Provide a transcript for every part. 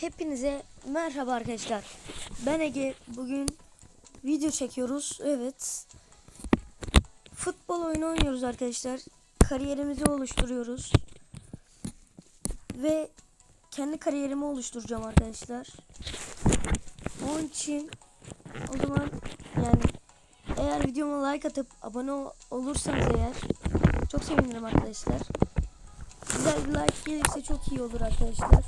Hepinize merhaba arkadaşlar. Ben Ege. Bugün video çekiyoruz. Evet. Futbol oyunu oynuyoruz arkadaşlar. Kariyerimizi oluşturuyoruz. Ve kendi kariyerimi oluşturacağım arkadaşlar. Onun için o zaman yani eğer videoma like atıp abone ol- olursanız eğer çok sevinirim arkadaşlar. Güzel bir like gelirse çok iyi olur arkadaşlar.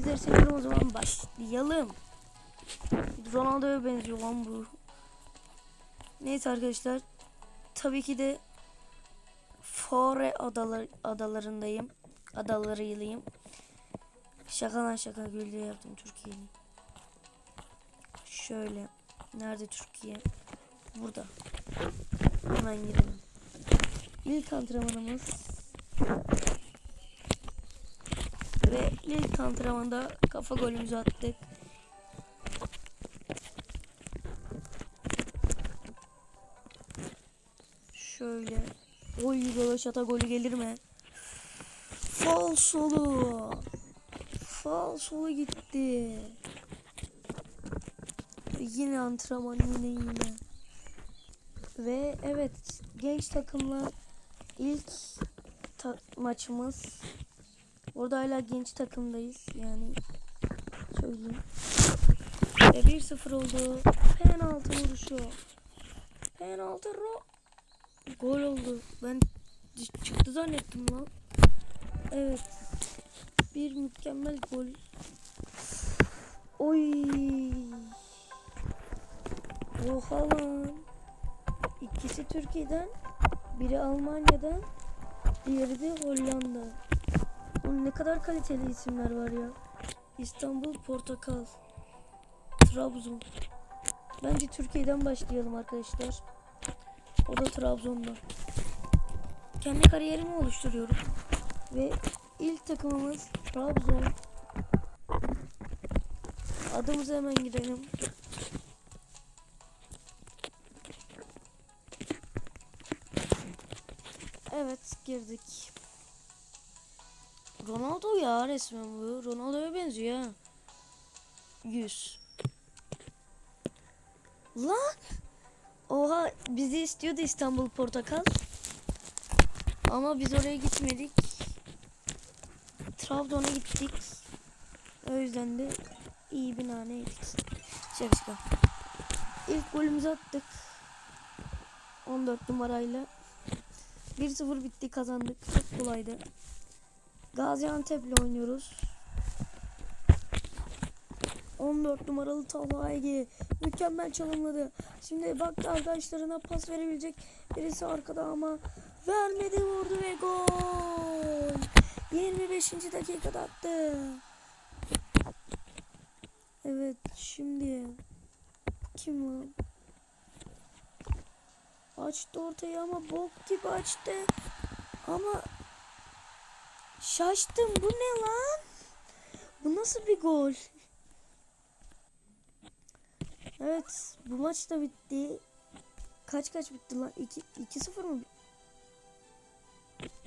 Sizleri seviyorum o zaman başlayalım. Ronaldo'ya benziyor lan bu. Neyse arkadaşlar. Tabii ki de Fore adalar, adalarındayım. Adalarıylayım. Şaka lan şaka güldü yaptım Türkiye'yi. Şöyle. Nerede Türkiye? Burada. Hemen girelim. İlk antrenmanımız ilk antrenmanda kafa golümüzü attık. Şöyle. Oy Röveşata golü gelir mi? Falsolu. Falsolu gitti. Yine antrenman yine yine. Ve evet genç takımla ilk ta- maçımız. Orada hala genç takımdayız yani söyleyeyim. Ve 1-0 oldu. Penaltı vuruşu. Penaltı ro. Gol oldu. Ben çıktı zannettim lan. Evet. Bir mükemmel gol. Oy. Oha lan. İkisi Türkiye'den, biri Almanya'dan, diğeri de Hollanda. Oğlum ne kadar kaliteli isimler var ya. İstanbul Portakal. Trabzon. Bence Türkiye'den başlayalım arkadaşlar. O da Trabzon'da. Kendi kariyerimi oluşturuyorum. Ve ilk takımımız Trabzon. Adımıza hemen girelim. Evet girdik. Ronaldo ya resmen bu. Ronaldo'ya benziyor ha. 100. Lan! Oha bizi istiyordu İstanbul Portakal. Ama biz oraya gitmedik. Trabzon'a gittik. O yüzden de iyi bir nane yedik. Şaka şaka. İlk golümüzü attık. 14 numarayla. 1-0 bitti kazandık. Çok kolaydı. Gaziantep'le oynuyoruz. 14 numaralı Talha mükemmel çalımladı. Şimdi baktı arkadaşlarına pas verebilecek birisi arkada ama vermedi vurdu ve gol. 25. dakikada attı. Evet şimdi kim lan? Açtı ortaya ama bok gibi açtı. Ama şaştım bu ne lan? Bu nasıl bir gol? Evet bu maç da bitti. Kaç kaç bitti lan? 2 2-0 mı?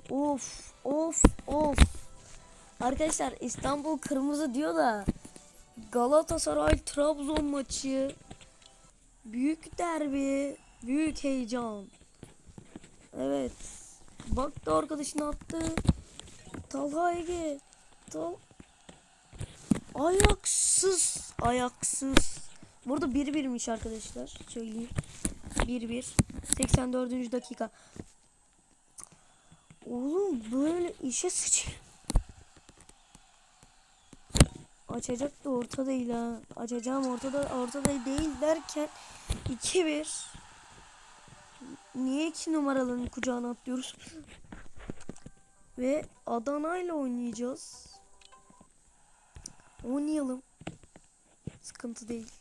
Of of of. Arkadaşlar İstanbul kırmızı diyor da Galatasaray Trabzon maçı büyük derbi, büyük heyecan. Evet. Baktı arkadaşını attı. Talha Ege. Tal Ayaksız. Ayaksız. Burada 1-1'miş arkadaşlar. Söyleyeyim. 1-1. 84. dakika. Oğlum böyle işe sıç. Açacak da orta değil ha. Açacağım ortada ortada değil derken 2-1. Niye iki numaralının kucağına atlıyoruz? Ve Adana ile oynayacağız. Oynayalım. Sıkıntı değil.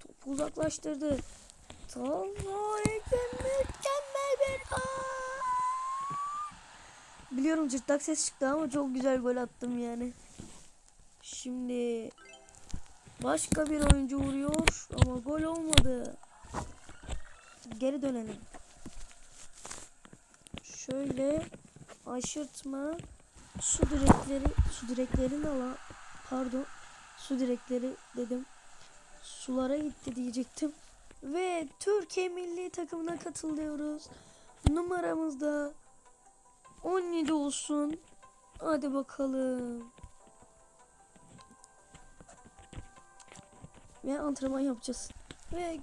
Topu uzaklaştırdı. Talha mükemmel bir. Biliyorum cırtlak ses çıktı ama çok güzel gol attım yani. Şimdi başka bir oyuncu vuruyor ama gol olmadı. Geri dönelim. Şöyle aşırtma su direkleri su direklerini ala Pardon. Su direkleri dedim. Sulara gitti diyecektim. Ve Türkiye milli takımına katılıyoruz. Numaramız da 17 olsun. Hadi bakalım. Ve antrenman yapacağız. Ve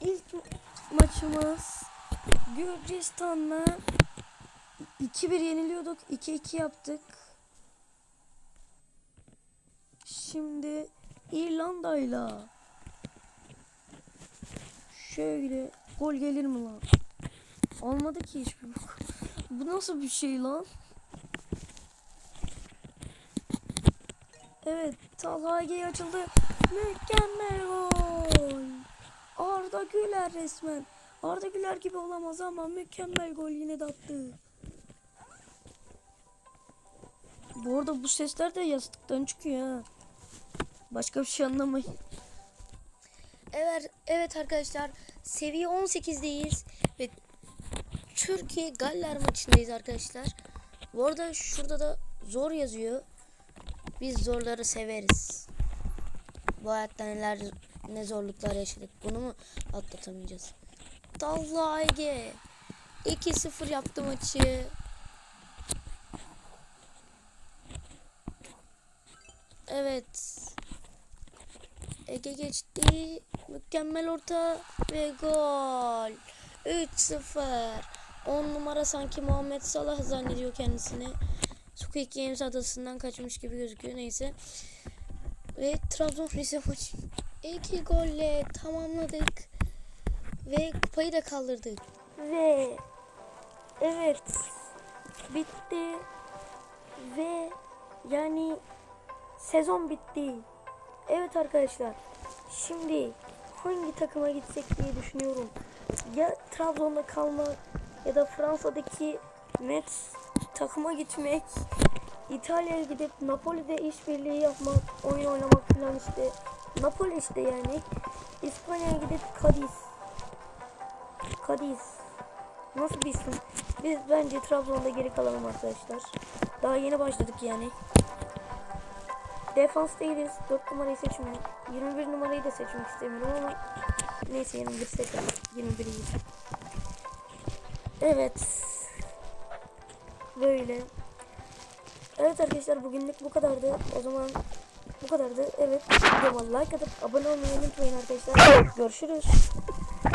ilk maçımız Gürcistan'la 2-1 yeniliyorduk. 2-2 yaptık. Şimdi İrlanda'yla şöyle gol gelir mi lan? Olmadı ki hiçbir bok. Bu nasıl bir şey lan? Evet, Talha açıldı. Mükemmel gol. Arda Güler resmen. Arda Güler gibi olamaz ama mükemmel gol yine de attı. Bu arada bu sesler de yastıktan çıkıyor ha. Başka bir şey anlamayın. Evet, evet arkadaşlar. Seviye 18'deyiz ve Türkiye Galler maçındayız arkadaşlar. Bu arada şurada da zor yazıyor. Biz zorları severiz. Bu hayatta neler ne zorluklar yaşadık. Bunu mu atlatamayacağız? Talha Ege 2-0 yaptı maçı. Evet. Ege geçti. Mükemmel orta ve gol. 3-0. 10 numara sanki Muhammed Salah zannediyor kendisini. Squid Games adasından kaçmış gibi gözüküyor. Neyse. Ve Trabzon Rize maçı. İki golle tamamladık. Ve kupayı da kaldırdık. Ve evet bitti. Ve yani sezon bitti. Evet arkadaşlar. Şimdi hangi takıma gitsek diye düşünüyorum. Ya Trabzon'da kalmak ya da Fransa'daki Metz takıma gitmek. İtalya'ya gidip Napoli'de işbirliği yapmak, oyun oynamak falan işte. Napoli işte yani. İspanya'ya gidip Cadiz. Cadiz. Nasıl bir isim? Biz bence Trabzon'da geri kalalım arkadaşlar. Daha yeni başladık yani. Defans değiliz. 4 numarayı seçmiyorum. 21 numarayı da seçmek istemiyorum ama neyse 21 seçelim. 21 iyi. Evet. Böyle. Evet arkadaşlar bugünlük bu kadardı. O zaman bu kadardı. Evet. Videoma like atıp abone olmayı unutmayın arkadaşlar. Görüşürüz.